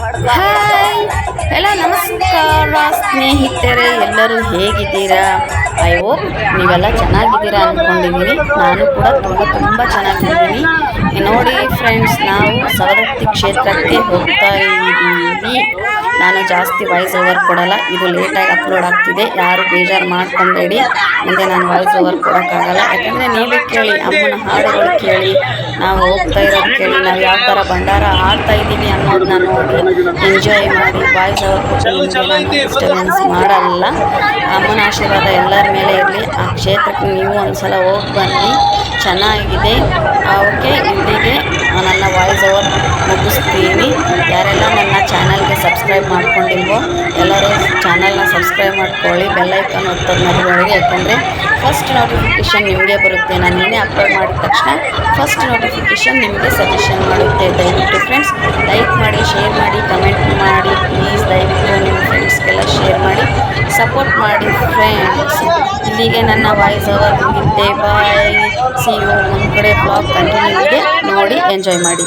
Hi. ಎಲ್ಲ ನಮಸ್ಕಾರ ಸ್ನೇಹಿತರೆ, ಎಲ್ಲರೂ ಹೇಗಿದ್ದೀರಾ? ಐ ಹೋಪ್ ನೀವೆಲ್ಲ ಚೆನ್ನಾಗಿದ್ದೀರಾ ಅಂದ್ಕೊಂಡಿದ್ದೀನಿ ನಾನು ಕೂಡ ತುಂಬ ತುಂಬ ಚೆನ್ನಾಗಿದ್ದೀನಿ. ನೋಡಿ ಫ್ರೆಂಡ್ಸ್ ನಾವು ಸವದತ್ತಿ ಕ್ಷೇತ್ರಕ್ಕೆ ಹೋಗ್ತಾ ಇದ್ದೀವಿ. ನಾನು ಜಾಸ್ತಿ ವಾಯ್ಸ್ ಓವರ್ ಕೊಡಲ್ಲ. ಇದು ಲೇಟಾಗಿ ಅಪ್ಲೋಡ್ ಆಗ್ತಿದೆ. ಯಾರು ಬೇಜಾರು ಮಾಡ್ಕೊಂಬೇಡಿ. ಮುಂದೆ ನಾನು ವಾಯ್ಸ್ ಓವರ್ ಕೊಡೋಕ್ಕಾಗಲ್ಲ. ಯಾಕಂದರೆ ನೀವೇ ಕೇಳಿ, ಅಮ್ಮನ ಹಾಡುಗಳು ಕೇಳಿ, ನಾವು ಹೋಗ್ತಾ ಇರೋದು ಕೇಳಿ, ನಾವು ಯಾವ ಥರ ಭಂಡಾರ ಆಡ್ತಾ ಇದ್ದೀವಿ ಅನ್ನೋದನ್ನ ನೋಡಿ ಎಂಜಾಯ್ ಮಾಡಿ ವಾಯ್ಸ್ ಓವರ್ ಕೊಟ್ಟು ಡಿಸ್ಟರ್ಬೆನ್ಸ್ ಮಾಡಲ್ಲ. ಅಮ್ಮನ ಆಶೀರ್ವಾದ ಎಲ್ಲರ ಮೇಲೆ ಇರಲಿ. ಆ ಕ್ಷೇತ್ರಕ್ಕೆ ನೀವು ಒಂದ್ಸಲ ಹೋಗಿ ಬನ್ನಿ. ಚೆನ್ನಾಗಿದೆ. ಓಕೆ ಇಲ್ಲಿಗೆ ನನ್ನ ವಾಯ್ಸ್ ಓವರ್ ಮುಗಿಸ್ತೀನಿ. ಯಾರೆಲ್ಲ ನನ್ನ ಸಬ್ಸ್ಕ್ರೈಬ್ ಮಾಡ್ಕೊಂಡಿಲ್ವೋ ಎಲ್ಲರೂ ಚಾನಲ್ನ ಸಬ್ಸ್ಕ್ರೈಬ್ ಮಾಡ್ಕೊಳ್ಳಿ. ಬೆಲ್ಲೈಕನ್ ಒತ್ತೋದು ಮರಿಬೇಡಿ. ಯಾಕಂದರೆ ಫಸ್ಟ್ ನೋಟಿಫಿಕೇಷನ್ ನಿಮಗೆ ಬರುತ್ತೆ. ನಾನು ಏನೇ ಅಪ್ಲೋಡ್ ಮಾಡಿದ ತಕ್ಷಣ ಫಸ್ಟ್ ನೋಟಿಫಿಕೇಷನ್ ನಿಮಗೆ ಸಜೆಷನ್ ಮಾಡುತ್ತೆ. ದಯವಿಟ್ಟು ಫ್ರೆಂಡ್ಸ್ ಲೈಕ್ ಮಾಡಿ ಶೇರ್ ಮಾಡಿ ಕಮೆಂಟ್ ಮಾಡಿ. ಪ್ಲೀಸ್ ದಯವಿಟ್ಟು ನಿಮ್ಮ ಫ್ರೆಂಡ್ಸ್ಗೆಲ್ಲ ಶೇರ್ ಮಾಡಿ. ಸಪೋರ್ಟ್ ಮಾಡಿ ಫ್ರೆಂಡ್ಸ್ ಇಲ್ಲಿಗೆ ನನ್ನ ವಾಯ್ಸ್ ಓವರ್ ಮುಗಿದ್ದೆ ಬಾಯ್ ಸಿ ಒಂದು ಕಡೆ ಬ್ಲಾಗ್ ಕಂಟಿನ್ಯೂ ಇದೆ ನೋಡಿ ಎಂಜಾಯ್ ಮಾಡಿ.